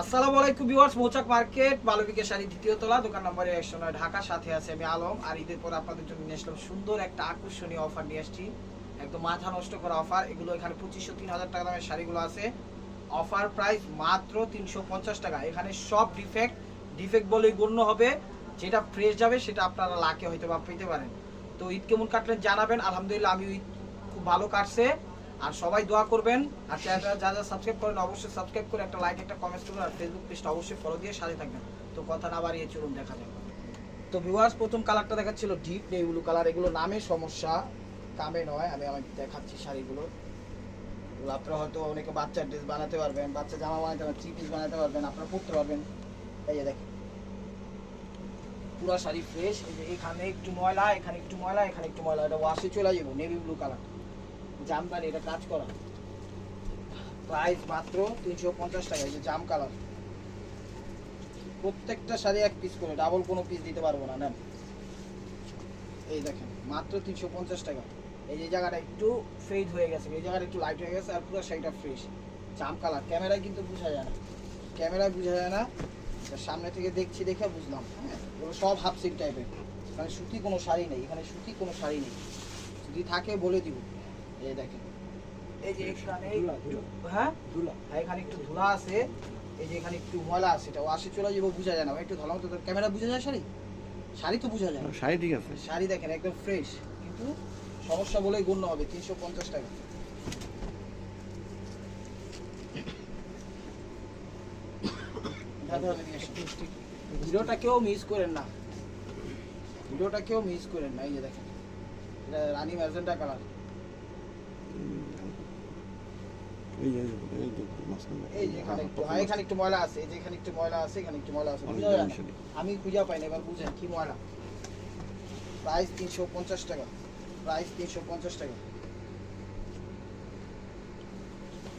আসসালামু আলাইকুম viewers, Mouchak market Malabika sari দ্বিতীয় তলা, দোকান নম্বর একশো নয়, ঢাকা, সাথে আছে আমি আলম। আর ঈদের পর আপনাদের জন্য নিয়ে আসলাম সুন্দর একটা আকর্ষণীয় অফার নিয়ে আসছি। একদম মাথা নষ্ট করা অফার, এগুলো এখানে পঁচিশশো, তিন হাজার টাকা দামের শাড়িগুলো আছে। অফার প্রাইস মাত্র তিনশো পঞ্চাশ টাকা। এখানে সব ডিফেক্ট ডিফেক্ট বলেই গণ্য হবে। যেটা ফ্রেশ যাবে, সেটা আপনারা লাকে হয়তো বা পেতে পারেন। তো ঈদ কেমন কাটলেন জানাবেন। আলহামদুলিল্লাহ আমি ঈদ খুব ভালো কাটছে। আর সবাই দোয়া করবেন। আর চ্যানেলটা যা যা সাবস্ক্রাইব করেন, অবশ্যই সাবস্ক্রাইব করে একটা লাইক একটা কমেন্ট করবেন আর ফেসবুক পেজটা অবশ্যই ফলো দিয়ে সাথে থাকবেন। তো কথা না বাড়িয়ে চলুন দেখা যাবে তো ভিউয়ার্স প্রথম কালারটা দেখাচ্ছিল ডিপ নেই ব্লু কালার এগুলো নামে সমস্যা, কামে নয়, আমি আমি দেখাচ্ছি শাড়িগুলো। আপনারা হয়তো অনেকে বাচ্চার ড্রেস বানাতে পারবেন, বাচ্চা জামা বানাতে পারবেন থ্রি পিস বানাতে পারবেন, আপনারা পরতে পারবেন। এই যে দেখেন। পুরা শাড়ি ফ্রেশ এখানে একটু ময়লা, এখানে একটু ময়লা, এখানে একটু ময়লা, এটা ওয়াশে চলে যাব নেভি ব্লু কালার জামদানি এটা কাজ করা। প্রাইস মাত্র তিনশো পঞ্চাশ টাকা, এই যে জাম কালার প্রত্যেকটা শাড়ি এক পিস করে ডাবল কোনো পিস দিতে পারব না, নেন। এই দেখেন, মাত্র তিনশো পঞ্চাশ টাকা। এই যে জায়গাটা একটু ফেড হয়ে গেছে, এই জায়গাটা একটু লাইট হয়ে গেছে, আর পুরো শাড়িটা ফ্রেশ জাম কালার ক্যামেরায় কিন্তু বোঝা যায় না। ক্যামেরায় বোঝা যায় না সামনে থেকে দেখছি দেখে বুঝলাম হ্যাঁ। সব হাফ সিট টাইপের মানে সুতি কোনো শাড়ি নেই, এখানে সুতি কোনো শাড়ি নেই। যদি থাকে বলে দিব। এই দেখেন। এই যে এখানে হ্যাঁ? ধুলা। হ্যাঁ এখানে একটু ধুলা আছে। এই যে এখানে একটু ময়লা আছে এটা ওয়াশে চলে যাব বোঝা যায় না। একটু ক্যামেরা বোঝা যায় শাড়ি? শাড়ি তো বোঝা যায়। শাড়ি ঠিক আছে। শাড়ি দেখেন একদম ফ্রেশ কিন্তু সমস্যা বলেই গণ্য হবে তিনশো পঞ্চাশ টাকা। ভিডিওটা কেউ মিস করেন না। ভিডিওটা কেউ মিস করেন না। এই যে দেখেন এটা রানী ম্যাজেন্টা কালার এই যে এই যে মাঝখানে এই যে এখানে একটু হ্যাঁ এখানে একটু ময়লা আছে এই যে এখানে একটু ময়লা আছে এখানে একটু ময়লা আছে বুঝা যায় না। আমি খুঁজে পাই না এবার বুঝেন কি ময়লা। প্রাইস তিনশো পঞ্চাশ টাকা। প্রাইস তিনশো পঞ্চাশ টাকা।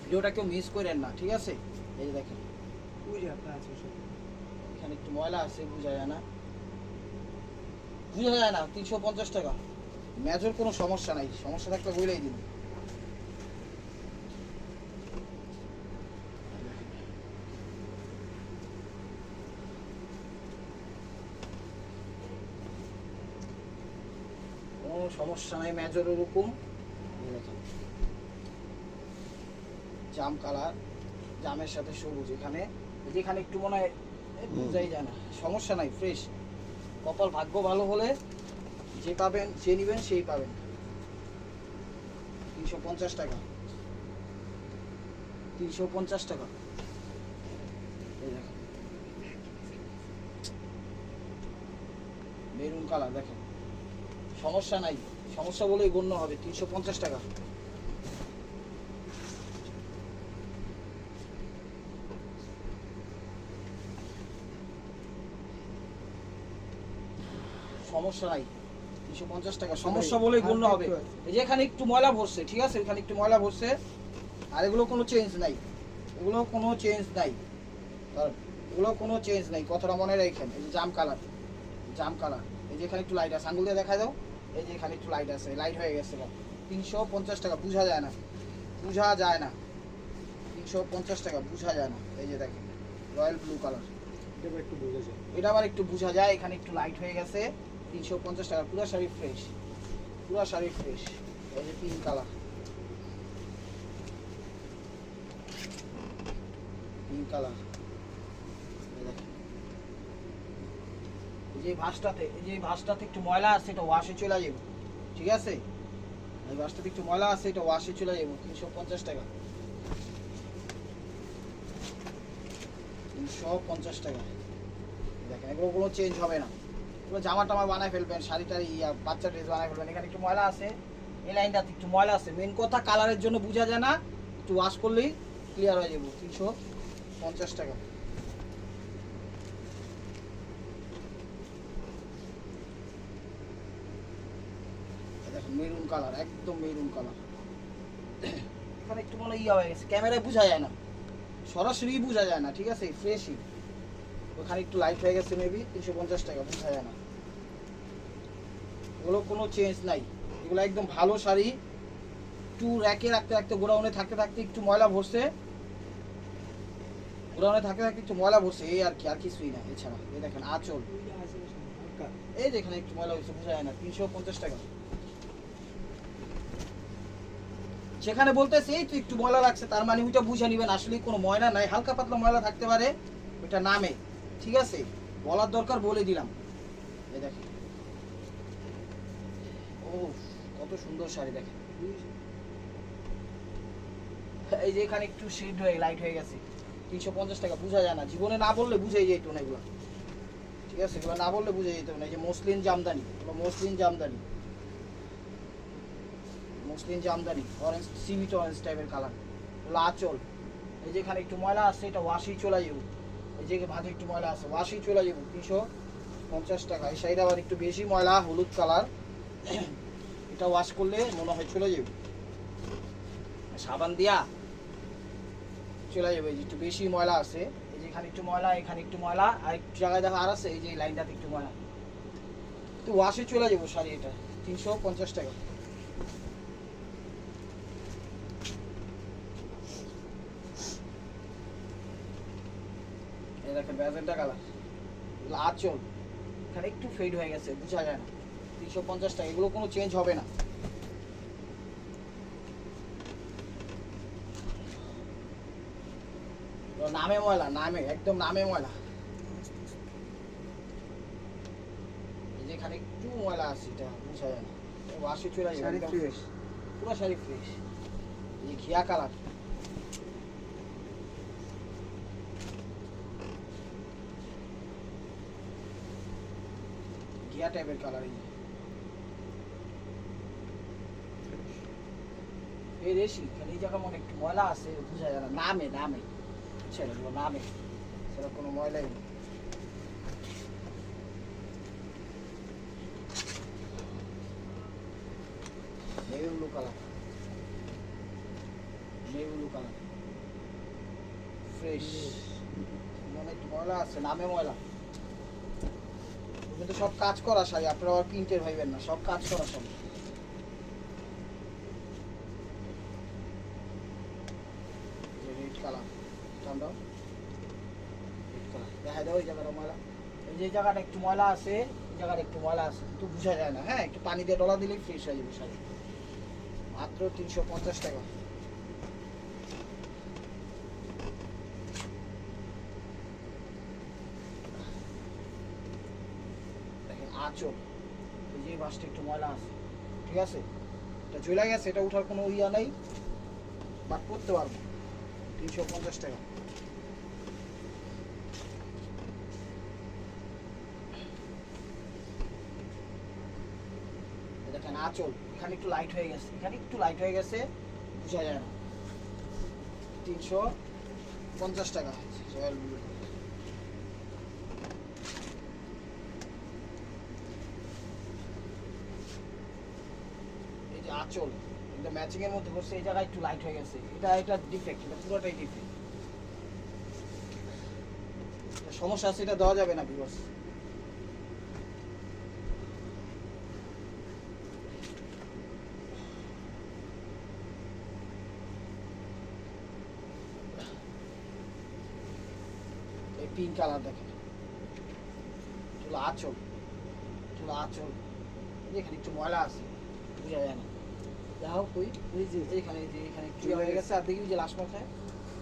ভিডিওটা কেউ মিস করেন না ঠিক আছে? এই যে দেখেন। এখানে একটু ময়লা আছে বোঝা যায় না। বোঝা যায় না তিনশো পঞ্চাশ টাকা। মেজর কোনো সমস্যা নাই সমস্যা থাকলে বলেই দিন কোনো সমস্যা নাই মেজর ওরকম জাম কালার জামের সাথে সবুজ এখানে। যেখানে একটু মনে হয় বোঝাই যায় না। সমস্যা নাই ফ্রেশ কপাল ভাগ্য ভালো হলে যে পাবেন যে নেবেন সেই পাবেন। তিনশো পঞ্চাশ টাকা। তিনশো পঞ্চাশ টাকা। মেরুন কালার দেখেন। সমস্যা নাই। সমস্যা বলেই গণ্য হবে তিনশো পঞ্চাশ টাকা। সমস্যা নাই তিনশো পঞ্চাশ টাকা। সমস্যা বলেই গণ্য হবে। এই যে এখানে একটু ময়লা ভরছে ঠিক আছে? এখানে একটু ময়লা ভরছে আর এগুলো কোনো চেঞ্জ নাই। এগুলো কোনো চেঞ্জ নাই। এগুলো কোনো চেঞ্জ নাই কথাটা মনে রাখেন এই যে জাম কালার জাম কালার এই যে এখানে একটু লাইট আছে আঙ্গুল দিয়ে দেখা দাও। এই যে এখানে একটু লাইট আছে লাইট হয়ে গেছে তিনশো পঞ্চাশ টাকা বোঝা যায় না। বোঝা যায় না। তিনশো পঞ্চাশ টাকা বোঝা যায় না। এই যে দেখেন রয়্যাল ব্লু কালার একটু বোঝা যায়। এটা আবার একটু বোঝা যায় এখানে একটু লাইট হয়ে গেছে। তিনশো পঞ্চাশ টাকা পুরো শাড়ি ফ্রেশ পুরো শাড়ি ফ্রেশ এই যে পিঙ্ক কালার পিঙ্ক কালার এই যে ভাসটাতে যে ভাসটাতে একটু ময়লা আছে, এটা ওয়াশে চলে যাবে। ঠিক আছে? এই ভাসটাতে একটু ময়লা আছে, এটা ওয়াশে চলে যাবে, তিনশো পঞ্চাশ টাকা। তিনশো পঞ্চাশ টাকা। দেখেন এগুলো কোনো চেঞ্জ হবে না। এগুলো জামা টামা বানায় ফেলবেন শাড়ি টাড়ি বাচ্চা ড্রেস বানায় ফেলবেন, এখানে একটু ময়লা আছে, এই লাইনটাতে একটু ময়লা আছে। মেন কথা কালারের জন্য বোঝা যায় না, একটু ওয়াশ করলেই ক্লিয়ার হয়ে যাব, তিনশো পঞ্চাশ টাকা। মেরুন কালার একদম মেরুন কালার। এখানে একটু মনে ইয়া হয়ে গেছে ক্যামেরায় বোঝা যায় না। সরাসরি বোঝা যায় না ঠিক আছে? ফ্রেশই। ওখানে একটু লাইট হয়ে গেছে মেবি তিনশো পঞ্চাশ টাকা বোঝা যায় না। এগুলো কোনো চেঞ্জ নাই। এগুলো একদম ভালো শাড়ি। একটু র্যাকে রাখতে রাখতে গোডাউনে থাকতে থাকতে একটু ময়লা ভরছে। গোডাউনে থাকতে থাকতে একটু ময়লা বসে এই আর কি আর কিছুই না এছাড়া। এই দেখেন আঁচল। এই যে এখানে একটু ময়লা হয়েছে বোঝা যায় না তিনশো পঞ্চাশ টাকা। সেখানে বলতেছে, এই তো একটু ময়লা লাগছে। তার মানে ওইটা বুঝে নিবেন আসলে কোনো ময়লা নাই, হালকা পাতলা ময়লা থাকতে পারে, ওইটা নামে। ঠিক আছে? বলার দরকার বলে দিলাম। এই দেখেন। ও কত সুন্দর শাড়ি দেখেন। এই যে এখানে একটু শেড হয়ে লাইট হয়ে গেছে। তিনশো পঞ্চাশ টাকা, বোঝা যায় না। জীবনে না বললে বুঝেই যেত না এগুলো। ঠিক আছে? এগুলো না বললে বুঝে যেত না। এই যে muslin Jamdani muslin Jamdani. Muslin Jamdani orange সিমিট orange টাইপের কালার এগুলো আঁচল এই যে এখানে একটু ময়লা আছে এটা ওয়াশি চলে যাব এই যে ভাজে একটু ময়লা আছে ওয়াশি চলে যাব তিনশো পঞ্চাশ টাকা। এই সাইডে আবার একটু বেশি ময়লা, হলুদ কালার এটা ওয়াশ করলে মনে হয় চলে যাবে সাবান দিয়া চলে যাবে এই যে একটু বেশি ময়লা আছে। এই যে এখানে একটু ময়লা, এখানে একটু ময়লা, আর একটু জায়গায় দেখা আর আছে, এই যে লাইনটাতে একটু ময়লা। তো ওয়াশে চলে যাব শাড়ি এটা, তিনশো পঞ্চাশ টাকা। এই দেখেন ব্যাজেন্টা কালার। আচল এখানে একটু ফেড হয়ে গেছে বোঝা যায় না। তিনশো পঞ্চাশ টাকা এগুলো কোনো চেঞ্জ হবে না। নামে ময়লা নামে একদম নামে ময়লা। এই যে এখানে একটু ময়লা আছে এটা বোঝা যায় না। ওয়াশে চলে fresh। পুরো শাড়ি ফ্রেশ এই ঘিয়া কালার। ঘিয়া টাইপের কালার এই। রেশি এখানে এই জায়গা মনে ময়লা আছে, বোঝা যায় না, নামে নামে। বুঝছেন এগুলো নামে সেটা কোনো ময়লাই নেই। কালার ফ্রেশ মনে ময়লা আছে, নামে ময়লা। কিন্তু সব কাজ করা শাড়ি, আপনারা আবার প্রিন্টের ভাইবেন না, সব কাজ করা শাড়ি। রেড কালার টান দাও দেখা দাও ওই জায়গাটা ময়লা। এই যে জায়গাটা একটু ময়লা আছে, এই জায়গাটা একটু ময়লা আছে, একটু বোঝা যায় না হ্যাঁ? একটু পানি দিয়ে ডলা দিলেই ফ্রেশ হয়ে যাবে শাড়ি। মাত্র তিনশো পঞ্চাশ টাকা। যে বাসটা একটু ময়লা আছে, ঠিক আছে? এটা চলে গেছে, এটা উঠার কোনো ইয়া নেই বাট করতে পারব। তিনশো পঞ্চাশ টাকা। দেখেন, আঁচল। এখানে একটু লাইট হয়ে গেছে। এখানে একটু লাইট হয়ে গেছে, বোঝা যায় না। তিনশো পঞ্চাশ টাকা এই যে আঁচল। এটা ম্যাচিং এর মধ্যে করছে এই জায়গায় একটু লাইট হয়ে গেছে। এটা এটা ডিফেক্ট এটা পুরোটাই ডিফেক্ট সমস্যা আছে, এটা দেওয়া যাবে না এই পিঙ্ক কালার দেখেন। চুলো আঁচল। চুলো আঁচল। এখানে একটু ময়লা আছে, বোঝা যায় না। যা হোক, ওই যে এখানে যে এখানে একটু ইয়ে হয়ে গেছে, আর দেখি যে লাস্ট মাথায়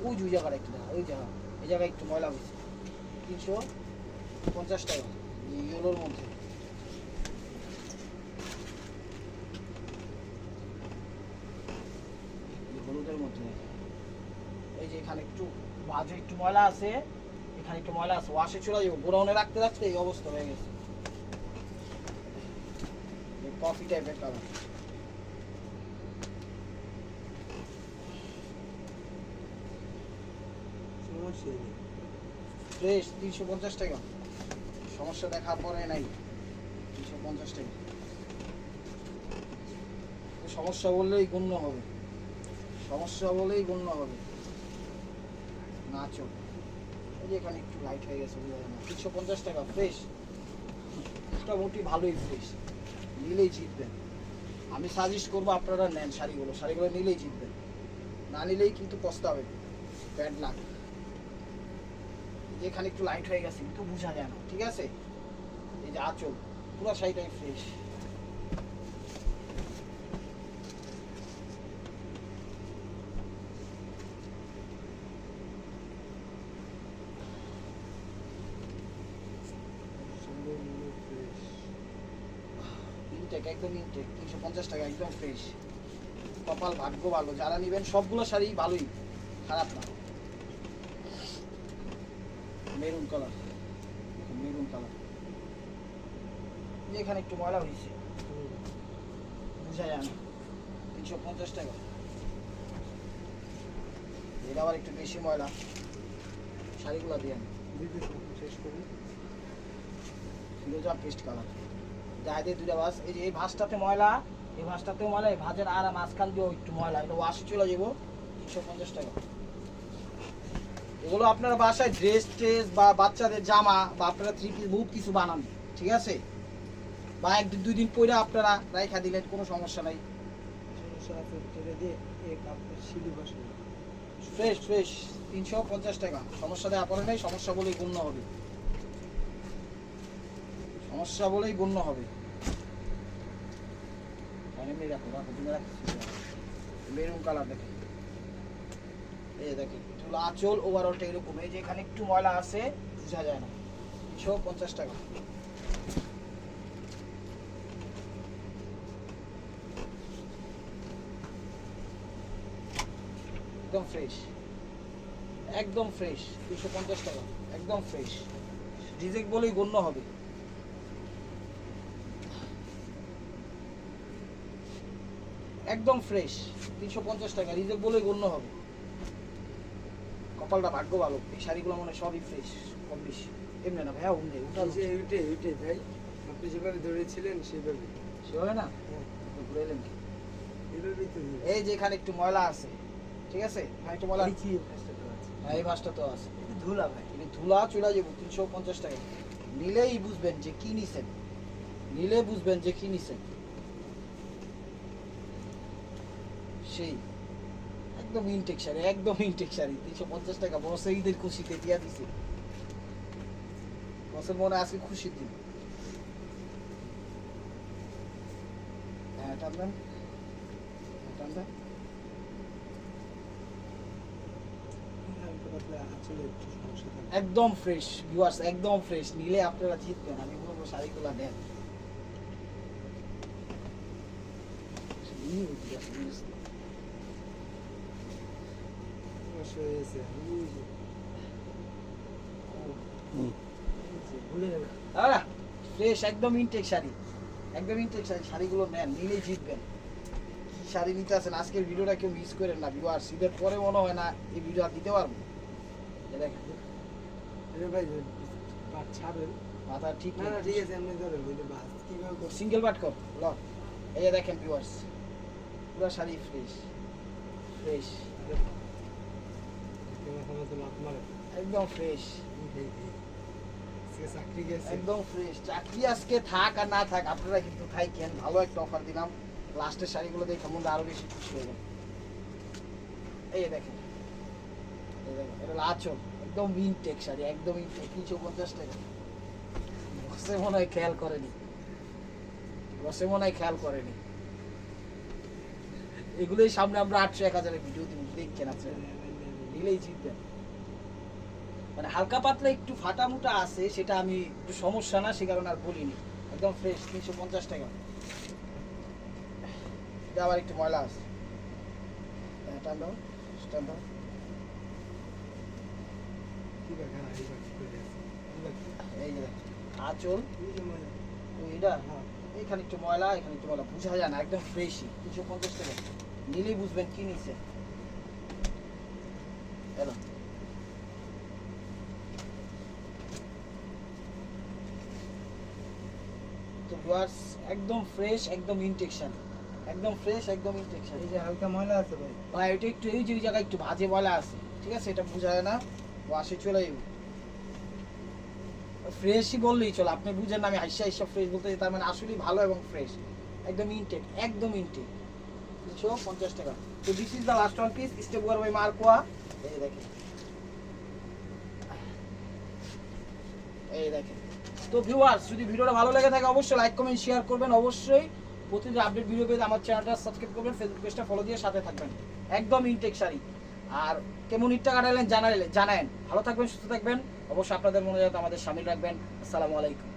ওই যে জায়গাটা একটু ওই জায়গা এই জায়গায় একটু ময়লা হয়েছে। তিনশো পঞ্চাশ টাকা ইয়েলোর মধ্যে। হলুদের মধ্যে। এই যে এখানে একটু বাজে একটু ময়লা আছে, এখানে একটু ময়লা আছে, ওয়াশে চলে যাব, গোডাউনে রাখতে রাখতে এই অবস্থা হয়ে গেছে। কফি টাইপের কালার সমস্যা নেই ফ্রেশ তিনশো পঞ্চাশ টাকা। সমস্যা দেখা পরে নাই। তিনশো পঞ্চাশ টাকা। সমস্যা বললেই গণ্য হবে। সমস্যা বলেই গণ্য হবে। নাচো এই যে এখানে একটু লাইট হয়ে গেছে, বোঝা না। তিনশো পঞ্চাশ টাকা ফ্রেশ মোটামুটি ভালোই ফ্রেশ নিলেই জিতবেন। আমি সাজেস্ট করব আপনারা নেন শাড়িগুলো। শাড়িগুলো নিলেই জিতবেন। না নিলেই কিন্তু পস্তাবে ব্যাড লাক যে এখানে একটু লাইট হয়ে গেছে, কিন্তু বোঝা যায় না, ঠিক আছে? এই যে আঁচল, পুরো শাড়িটাই ফ্রেশ টাকা, একদম ফ্রেশ কপাল ভাগ্য ভালো, যারা নেবেন সবগুলো শাড়ি ভালোই, খারাপ না। মেরুন কালার মেরুন কালার এখানে একটু ময়লা হয়েছে। বোঝা যায় না তিনশো পঞ্চাশ টাকা। এটা আবার একটু বেশি ময়লা। শাড়িগুলো দিয়ে শেষ করি ফিরোজা পেস্ট কালার দুটা এই যে এই ময়লা, এই ভাসটাতেও ময়লা, এই ভাজের আর মাঝখান দিয়েও একটু ময়লা। এটা ওয়াশে চলে যাব। তিনশো পঞ্চাশ টাকা। এগুলো আপনার বাসায় ড্রেস ট্রেস বা বাচ্চাদের জামা বা আপনারা থ্রি পিস বহুত কিছু বানান, ঠিক আছে? বা এক দুই দিন পরে আপনারা রাইখা দিলেন কোনো সমস্যা নাই। ফ্রেশ ফ্রেশ তিনশো পঞ্চাশ টাকা। সমস্যা দেওয়া পরে নেই, সমস্যা বলেই গণ্য হবে। সমস্যা বলেই গণ্য হবে। এমনি রাখো রাখো, তুমি রাখো। মেরুন কালার দেখে। এই দেখে চুল আঁচল ওভারঅলটা এরকম। এই যে এখানে একটু ময়লা আছে, বোঝা যায় না। তিনশো পঞ্চাশ টাকা। একদম ফ্রেশ একদম ফ্রেশ দুশো পঞ্চাশ টাকা। একদম ফ্রেশ রিজেক্ট বলেই গণ্য হবে। একদম ফ্রেশ তিনশো পঞ্চাশ টাকা। রিজেক্ট বলেই গণ্য হবে। কপালটা ভাগ্য ভালো। এই শাড়িগুলো মনে সবই ফ্রেশ কম বেশি। এমনি না ভাইয়া উঠে উঠা এই যে উঠে উঠে ভাই। আপনি যেভাবে ধরেছিলেন সেভাবে সেভাবে না? ঘুরে এলেন কি? এই যে এখানে একটু ময়লা আছে ঠিক আছে? হ্যাঁ একটু ময়লা এই? হ্যাঁ ভাসটা তো আছে। এটা ধুলা ভাই কিন্তু ধুলা চলে যাব তিনশো পঞ্চাশ টাকা। নিলেই বুঝবেন যে কি নিছেন। নিলে বুঝবেন যে কি নিছেন। সেই। একদম ইনটেক একদম ইনটেক তিনশো পঞ্চাশ টাকা বসে ঈদের খুশিতে দিয়া দিছে। বসের মনে আজকে খুশির দিন। হ্যাঁ হ্যাঁ। একদম ফ্রেশ ভিউয়ার্স একদম ফ্রেশ নিলে আপনারা জিতবেন, আমি বলব শাড়িগুলো নেন সমস্যা হয়েছে ওই যে, হুম। এই যে, ভুলে যাবে ফ্রেশ একদম ইনটেক শাড়ি। একদম ইনটেক শাড়ি শাড়িগুলো নেন নিলেই জিতবেন। কি শাড়ি নিতে আছেন? আজকের ভিডিওটা কেউ মিস করেন না ভিউয়ার্স ঈদের পরে মনে হয় না এই ভিডিও আর দিতে পারব। এই দেখেন। ভাই পাট মাথা ঠিক না ঠিক আছে সিঙ্গেল বাট কর ল এই দেখেন ভিউয়ার্স পুরো শাড়ি ফ্রেশ ফ্রেশ একদম ফ্রেশ একদম ফ্রেশ চাকরি আজকে থাক আর না থাক আপনারা কিন্তু থাকেন ভালো একটা অফার দিলাম। লাস্টের শাড়িগুলো দেখে মধ্যে আরও বেশি খুশি হয়ে এই দেখেন। এটা আঁচল। একদম ইনটেক শাড়ি একদম ইনটেক তিনশো পঞ্চাশ টাকা। বসে মনে হয় খেয়াল করেনি। বসে মনে হয় খেয়াল করেনি। এগুলোই সামনে আমরা আটশো এক হাজারের ভিডিও দিব। দেখছেন আপনারা। নিলেই জিতবেন মানে হালকা পাতলা একটু ফাটা মুটা আছে সেটা আমি একটু সমস্যা না সে কারণে আর বলিনি। একদম ফ্রেশ তিনশো পঞ্চাশ টাকা। এটা আবার একটু ময়লা আছে। হ্যাঁ, টান দাও টান দাও। আঁচল। এখানে একটু ময়লা এখানে একটু ময়লা বোঝা যায় না একদম ফ্রেশই তিনশো পঞ্চাশ টাকা। নিলেই বুঝবেন কি নিচ্ছে এলো তো ভিউয়ার্স একদম ফ্রেশ একদম ইনটেকশন একদম ফ্রেশ একদম ইনটেকশন এই যে হালকা ময়লা আছে ভাই। ভাই এটা একটু এই যে জায়গায় একটু ভাজে ময়লা আছে ঠিক আছে? এটা বোঝা যায় না। ওয়াশে চলে যাবে। ফ্রেশই বললেই চলো। আপনি বুঝেন না আমি হাইসা হাইসা ফ্রেশ বলতে তার মানে আসলেই ভালো এবং ফ্রেশ একদম ইনটেক একদম ইনটেক তিনশো পঞ্চাশ টাকা। তো this is the last one piece step by মার্কোয়া এই দেখেন। এই দেখেন। তো ভিউয়ার্স যদি ভিডিওটা ভালো লেগে থাকে, অবশ্যই লাইক কমেন্ট শেয়ার করবেন। অবশ্যই প্রতিদিন আপডেট ভিডিও পেতে আমার চ্যানেলটা সাবস্ক্রাইব করবেন ফেসবুক পেজটা ফলো দিয়ে সাথে থাকবেন। একদম ইনটেক শাড়ি। আর কেমন ইটটা কাটালেন, জানালেন, জানায়েন। ভালো থাকবেন, সুস্থ থাকবেন। অবশ্যই আপনাদের মনে যাতে আমাদের সামিল রাখবেন। আসসালামু আলাইকুম।